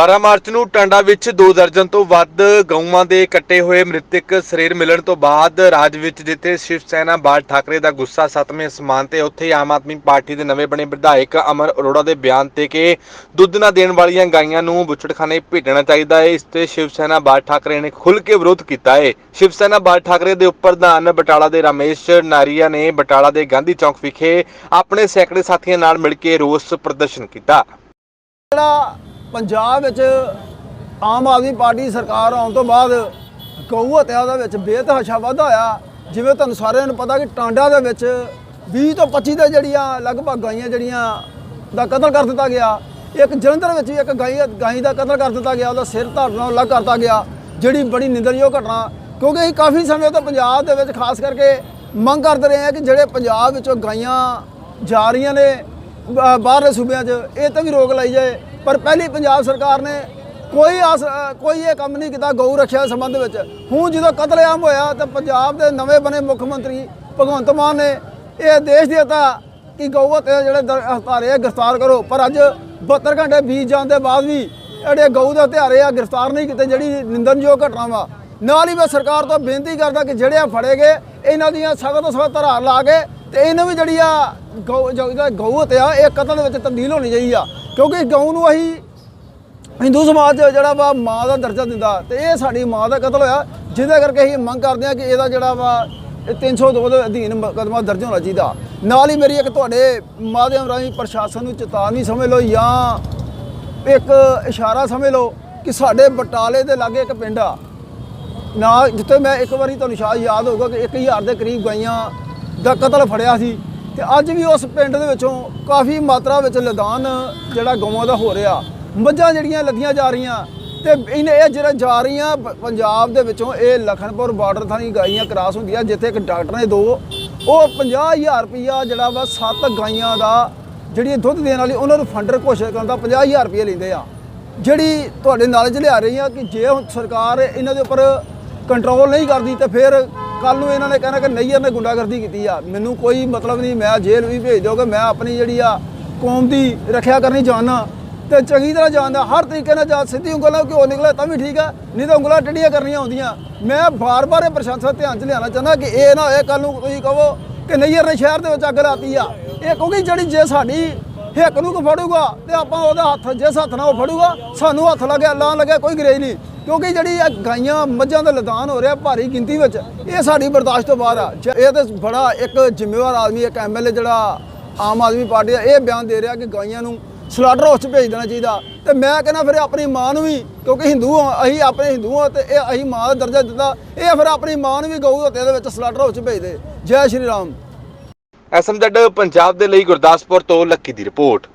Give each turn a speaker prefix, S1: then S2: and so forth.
S1: 12 March ਨੂੰ ਟਾਂਡਾ ਵਿੱਚ 2 ਦਰਜਨ ਤੋਂ ਵੱਧ ਗਊਆਂ ਦੇ ਕੱਟੇ ਹੋਏ ਮ੍ਰਿਤਕ ਸਰੀਰ ਮਿਲਣ ਤੋਂ ਬਾਅਦ ਰਾਜ ਵਿੱਚ ਜਿੱਥੇ ਸ਼ਿਵ ਸੈਨਾ ਬਾਲ ਠਾਕਰੇ ਦਾ ਗੁੱਸਾ ਸੱਤਵੇਂ ਸਮਾਨ ਤੇ ਉੱਥੇ ਆਮ ਆਦਮੀ ਪਾਰਟੀ ਦੇ ਨਵੇਂ ਬਣੇ ਵਿਧਾਇਕ ਅਮਰ ਅਰੋੜਾ ਦੇ ਬਿਆਨ ਤੇ ਕਿ ਦੁੱਧ ਨਾ ਦੇਣ ਵਾਲੀਆਂ ਗਾਈਆਂ ਨੂੰ ਬੁੱਚੜਖਾਨੇ ਭੇਜਣਾ ਚਾਹੀਦਾ ਹੈ। ਇਸ ਤੇ ਸ਼ਿਵ ਸੈਨਾ ਬਾਲ ਠਾਕਰੇ ਨੇ ਖੁੱਲ੍ਹ ਕੇ ਵਿਰੋਧ ਕੀਤਾ ਹੈ। ਸ਼ਿਵ ਸੈਨਾ ਬਾਲ ਠਾਕਰੇ ਦੇ ਪ੍ਰਧਾਨ ਬਟਾਲਾ ਦੇ ਰਮੇਸ਼ ਨਾਰੀਆ ਨੇ ਬਟਾਲਾ ਦੇ ਗਾਂਧੀ ਚੌਕ ਵਿਖੇ ਆਪਣੇ ਸੈਂਕੜੇ ਸਾਥੀਆਂ ਨਾਲ ਮਿਲ ਕੇ ਰੋਸ ਪ੍ਰਦਰਸ਼ਨ ਕੀਤਾ।
S2: ਜਿਹੜਾ ਪੰਜਾਬ ਵਿੱਚ ਆਮ ਆਦਮੀ ਪਾਰਟੀ ਸਰਕਾਰ ਆਉਣ ਤੋਂ ਬਾਅਦ ਗਊ ਹਤਿਆ ਦੇ ਵਿੱਚ ਬੇਤਹਾਸ਼ਾ ਵਾਧਾ ਹੋਇਆ ਜਿਵੇਂ ਤੁਹਾਨੂੰ ਸਾਰਿਆਂ ਨੂੰ ਪਤਾ ਕਿ ਟਾਂਡਾ ਦੇ ਵਿੱਚ 20 ਤੋਂ 25 ਦੇ ਜਿਹੜੀਆਂ ਲਗਭਗ ਗਾਈਆਂ ਜਿਹੜੀਆਂ ਦਾ ਕਤਲ ਕਰ ਦਿੱਤਾ ਗਿਆ। ਇੱਕ ਜਲੰਧਰ ਵਿੱਚ ਵੀ ਇੱਕ ਗਾਈ ਗਾਈ ਦਾ ਕਤਲ ਕਰ ਦਿੱਤਾ ਗਿਆ। ਉਹਦਾ ਸਿਰ ਧੜ ਅਲੱਗ ਕਰਤਾ ਗਿਆ। ਜਿਹੜੀ ਬੜੀ ਨਿੰਦਣਯੋਗ ਘਟਨਾ, ਕਿਉਂਕਿ ਅਸੀਂ ਕਾਫੀ ਸਮੇਂ ਤੋਂ ਪੰਜਾਬ ਦੇ ਵਿੱਚ ਖਾਸ ਕਰਕੇ ਮੰਗ ਕਰਦੇ ਰਹੇ ਹਾਂ ਕਿ ਜਿਹੜੇ ਪੰਜਾਬ ਵਿੱਚੋਂ ਗਾਈਆਂ ਜਾ ਰਹੀਆਂ ਨੇ ਬ- ਬਾਹਰਲੇ ਸੂਬਿਆਂ 'ਚ, ਇਹ ਤਾਂ ਵੀ ਰੋਕ ਲਾਈ ਜਾਏ। ਪਰ ਪਹਿਲੀ ਪੰਜਾਬ ਸਰਕਾਰ ਨੇ ਕੋਈ ਆਸ ਕੋਈ ਇਹ ਕੰਮ ਨਹੀਂ ਕੀਤਾ, ਗਊ ਰੱਖਿਆ ਦੇ ਸੰਬੰਧ ਵਿੱਚ। ਹੁਣ ਜਦੋਂ ਕਤਲੇਆਮ ਹੋਇਆ ਤਾਂ ਪੰਜਾਬ ਦੇ ਨਵੇਂ ਬਣੇ ਮੁੱਖ ਮੰਤਰੀ ਭਗਵੰਤ ਮਾਨ ਨੇ ਇਹ ਆਦੇਸ਼ ਦੇ ਦਿੱਤਾ ਕਿ ਗਊ ਹੱਤਿਆ ਜਿਹੜੇ ਦਰ- ਹਤਾਰੇ ਆ ਗ੍ਰਿਫਤਾਰ ਕਰੋ। ਪਰ ਅੱਜ 72 ਘੰਟੇ ਬੀਤ ਜਾਣ ਦੇ ਬਾਅਦ ਵੀ ਜਿਹੜੇ ਗਊ ਦੇ ਹਥਿਆਰੇ ਆ ਗ੍ਰਿਫਤਾਰ ਨਹੀਂ ਕੀਤੇ, ਜਿਹੜੀ ਨਿੰਦਨਯੋਗ ਘਟਨਾ ਵਾ ਨਾਲ ਹੀ ਮੈਂ ਸਰਕਾਰ ਤੋਂ ਬੇਨਤੀ ਕਰਦਾ ਕਿ ਜਿਹੜੇ ਆ ਫੜੇ ਗਏ, ਇਹਨਾਂ ਦੀਆਂ ਸਖਤ ਤੋਂ ਸਖਤ ਧਾਰਾ ਲਾ ਕੇ ਤੇ ਇਹਨੂੰ ਵੀ ਜਿਹੜੀ ਆ ਗਊ ਜਿਹੜਾ ਗਊ ਹੱਤਿਆ ਇਹ ਕਤਲ ਦੇ ਵਿੱਚ ਤਬਦੀਲ ਹੋਣੀ ਚਾਹੀਦੀ ਆ। ਕਿਉਂਕਿ ਗਊ ਨੂੰ ਅਸੀਂ ਹਿੰਦੂ ਸਮਾਜ ਜਿਹੜਾ ਵਾ ਮਾਂ ਦਾ ਦਰਜਾ ਦਿੰਦਾ ਤੇ ਇਹ ਸਾਡੀ ਮਾਂ ਦਾ ਕਤਲ ਹੋਇਆ, ਜਿਹਦੇ ਕਰਕੇ ਅਸੀਂ ਮੰਗ ਕਰਦੇ ਹਾਂ ਕਿ ਇਹਦਾ ਜਿਹੜਾ ਵਾ ਇਹ 302 ਦੇ ਅਧੀਨ ਮੁਕੱਦਮਾ ਦਰਜ ਹੋਣਾ ਚਾਹੀਦਾ। ਨਾਲ ਹੀ ਮੇਰੀ ਇੱਕ ਤੁਹਾਡੇ ਮਾਧਿਅਮ ਰਾਹੀਂ ਪ੍ਰਸ਼ਾਸਨ ਨੂੰ ਚੇਤਾਵਨੀ ਸਮਝ ਲਓ ਜਾਂ ਇੱਕ ਇਸ਼ਾਰਾ ਸਮਝ ਲਓ ਕਿ ਸਾਡੇ ਬਟਾਲੇ ਦੇ ਲਾਗੇ ਇੱਕ ਪਿੰਡ ਆ। ਨਾ, ਜਿੱਥੇ ਮੈਂ ਇੱਕ ਵਾਰੀ ਤੁਹਾਨੂੰ ਸ਼ਾਇਦ ਯਾਦ ਹੋਊਗਾ ਕਿ 1000 ਦੇ ਕਰੀਬ ਗਾਈਆਂ ਦਾ ਕਤਲ ਫੜਿਆ ਸੀ। ਤੇ ਅੱਜ ਵੀ ਉਸ ਪਿੰਡ ਦੇ ਵਿੱਚੋਂ ਕਾਫੀ ਮਾਤਰਾ ਵਿੱਚ ਲਦਾਨ ਜਿਹੜਾ ਗਊਆਂ ਦਾ ਹੋ ਰਿਹਾ। ਮੱਝਾਂ ਜਿਹੜੀਆਂ ਲੱਦੀਆਂ ਜਾ ਰਹੀਆਂ ਤੇ ਇਹਨੇ ਇਹ ਜਿਹੜਾ ਜਾ ਰਹੀਆਂ ਪੰਜਾਬ ਦੇ ਵਿੱਚੋਂ ਇਹ ਲਖਨਪੁਰ ਬਾਰਡਰ ਥਾਣੀ ਗਾਈਆਂ ਕ੍ਰਾਸ ਹੁੰਦੀਆਂ, ਜਿੱਥੇ ਇੱਕ ਡਾਕਟਰ ਨੇ ਦੋ, ਉਹ 50000 ਰੁਪਈਆ ਜਿਹੜਾ ਵਾ ਸੱਤ ਗਾਈਆਂ ਦਾ ਜਿਹੜੀ ਦੁੱਧ ਦੇਣ ਵਾਲੀ ਉਹਨਾਂ ਨੂੰ ਫੰਡਰ ਘੋਸ਼ਿਤ ਕਰਨ ਦਾ 50000 ਰੁਪਏ ਲੈਂਦੇ ਆ। ਜਿਹੜੀ ਤੁਹਾਡੇ ਨੌਲੇਜ ਲਿਆ ਰਹੀ ਆ ਕਿ ਜੇ ਹੁਣ ਸਰਕਾਰ ਇਹਨਾਂ ਦੇ ਉੱਪਰ ਕੰਟਰੋਲ ਨਹੀਂ ਕਰਦੀ ਤੇ ਫਿਰ ਕੱਲ ਨੂੰ ਇਹਨਾਂ ਨੇ ਕਹਿਣਾ ਕਿ ਨਈਅਰ ਨੇ ਗੁੰਡਾਗਰਦੀ ਕੀਤੀ ਆ। ਮੈਨੂੰ ਕੋਈ ਮਤਲਬ ਨਹੀਂ, ਮੈਂ ਜੇਲ੍ਹ ਵੀ ਭੇਜ ਦਿਓਗੇ ਮੈਂ ਆਪਣੀ ਜਿਹੜੀ ਆ ਕੌਮ ਦੀ ਰੱਖਿਆ ਕਰਨੀ ਚਾਹੁੰਦਾ। ਤੇ ਚੰਗੀ ਤਰ੍ਹਾਂ ਜਾਣਦਾ, ਹਰ ਤਰੀਕੇ ਨਾਲ ਜਾ ਸਿੱਧੀ ਉਂਗਲ ਨਾਲ ਕਿਉਂ ਨਿਕਲੇ ਤਾਂ ਵੀ ਠੀਕ ਆ, ਨਹੀਂ ਤਾਂ ਉਂਗਲਾਂ ਟੇਢੀਆਂ ਕਰਨੀਆਂ ਹੁੰਦੀਆਂ ਮੈਂ ਬਾਰ-ਬਾਰ ਇਹ ਪ੍ਰਸ਼ਾਸਨ ਧਿਆਨ 'ਚ ਲਿਆਉਣਾ ਚਾਹੁੰਦਾ ਕਿ ਇਹ ਨਾ ਹੋਏ ਕੱਲ ਨੂੰ ਤੁਸੀਂ ਕਹੋ ਕਿ ਨਈਅਰ ਨੇ ਸ਼ਹਿਰ ਦੇ ਵਿੱਚ ਅੱਗ ਲਾਤੀ ਆ। ਇਹ ਕਿਉਂਕਿ ਜਿਹੜੀ ਜੇ ਸਾਡੀ ਹਿੱਕ ਨੂੰ ਕੋ ਫੜੂਗਾ ਤੇ ਆਪਾਂ ਉਹਦਾ ਹੱਥ ਜਿਸ ਹੱਥ ਨਾਲ ਉਹ ਫੜੂਗਾ, ਸਾਨੂੰ ਹੱਥ ਲੱਗਿਆ ਲਾਂ ਲੱਗਿਆ ਕੋਈ ਗਰੇਜ ਨਹੀਂ। ਕਿਉਂਕਿ ਜਿਹੜੀ ਇਹ ਗਾਈਆਂ ਮੱਝਾਂ ਦਾ ਲਦਾਨ ਹੋ ਰਿਹਾ ਭਾਰੀ ਗਿਣਤੀ ਵਿੱਚ, ਇਹ ਸਾਡੀ ਬਰਦਾਸ਼ਤ ਤੋਂ ਬਾਹਰ ਆ। ਜ- ਇਹ ਤਾਂ ਬੜਾ ਇੱਕ ਜ਼ਿੰਮੇਵਾਰ ਆਦਮੀ, ਇੱਕ ਐਮਐਲਏ ਜਿਹੜਾ ਆਮ ਆਦਮੀ ਪਾਰਟੀ ਦਾ, ਇਹ ਬਿਆਨ ਦੇ ਰਿਹਾ ਕਿ ਗਾਈਆਂ ਨੂੰ ਸਲਾਟਰ ਹਾਊਸ 'ਚ ਭੇਜ ਦੇਣਾ ਚਾਹੀਦਾ। ਤੇ ਮੈਂ ਕਹਿੰਦਾ ਫਿਰ ਆਪਣੀ ਮਾਂ ਨੂੰ ਵੀ, ਕਿਉਂਕਿ ਹਿੰਦੂ ਹਾਂ ਅਸੀਂ ਆਪਣੇ ਹਿੰਦੂ ਹਾਂ ਤੇ ਇਹ ਅਸੀਂ ਮਾਂ ਦਾ ਦਰਜਾ ਦਿੱਤਾ। ਇਹ ਫਿਰ ਆਪਣੀ ਮਾਂ ਨੂੰ ਵੀ ਗਊ ਹੱਤਿਆ ਦੇ ਵਿੱਚ ਸਲਾਟਰ ਹਾਊਸ 'ਚ ਭੇਜ ਦੇ। ਜੈ ਸ਼੍ਰੀ ਰਾਮ।
S1: ਐਸਐਮਜ਼ੈਡ ਪੰਜਾਬ ਦੇ ਲਈ ਗੁਰਦਾਸਪੁਰ ਤੋਂ ਲੱਕੀ ਦੀ ਰਿਪੋਰਟ।